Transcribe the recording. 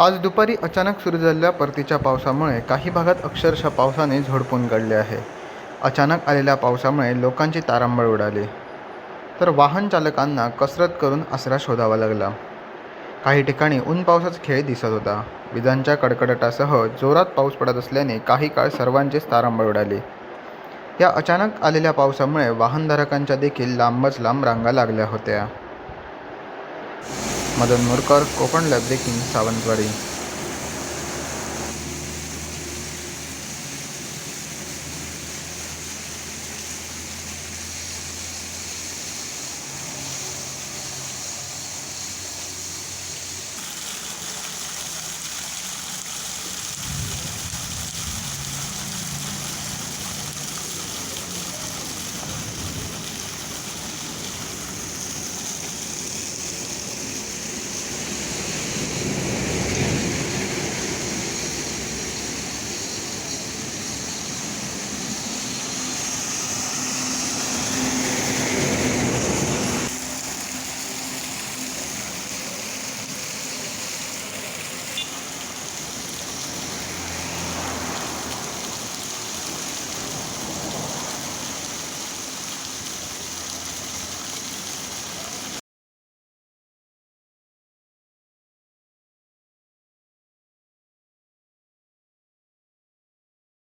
आज दुपारी अचानक सुरू झालेल्या परतीच्या पावसामुळे काही भागात अक्षरशः पावसाने झोडपून काढले आहे. अचानक आलेल्या पावसामुळे लोकांची तारांबळ उडाली. तर वाहन चालकांना कसरत करून आसरा शोधावा लागला. काही ठिकाणी ऊन पावसाचा खेळ दिसत होता. विजांच्या कडकडाटासह जोरात पाऊस पडत असल्याने काही काळ सर्वांचीच तारांबळ उडाली. या अचानक आलेल्या पावसामुळे वाहनधारकांच्या देखील लांबच लांब रांगा लागल्या होत्या. मदन मोरकर कोकण लॅब देखील सावंतवाडी.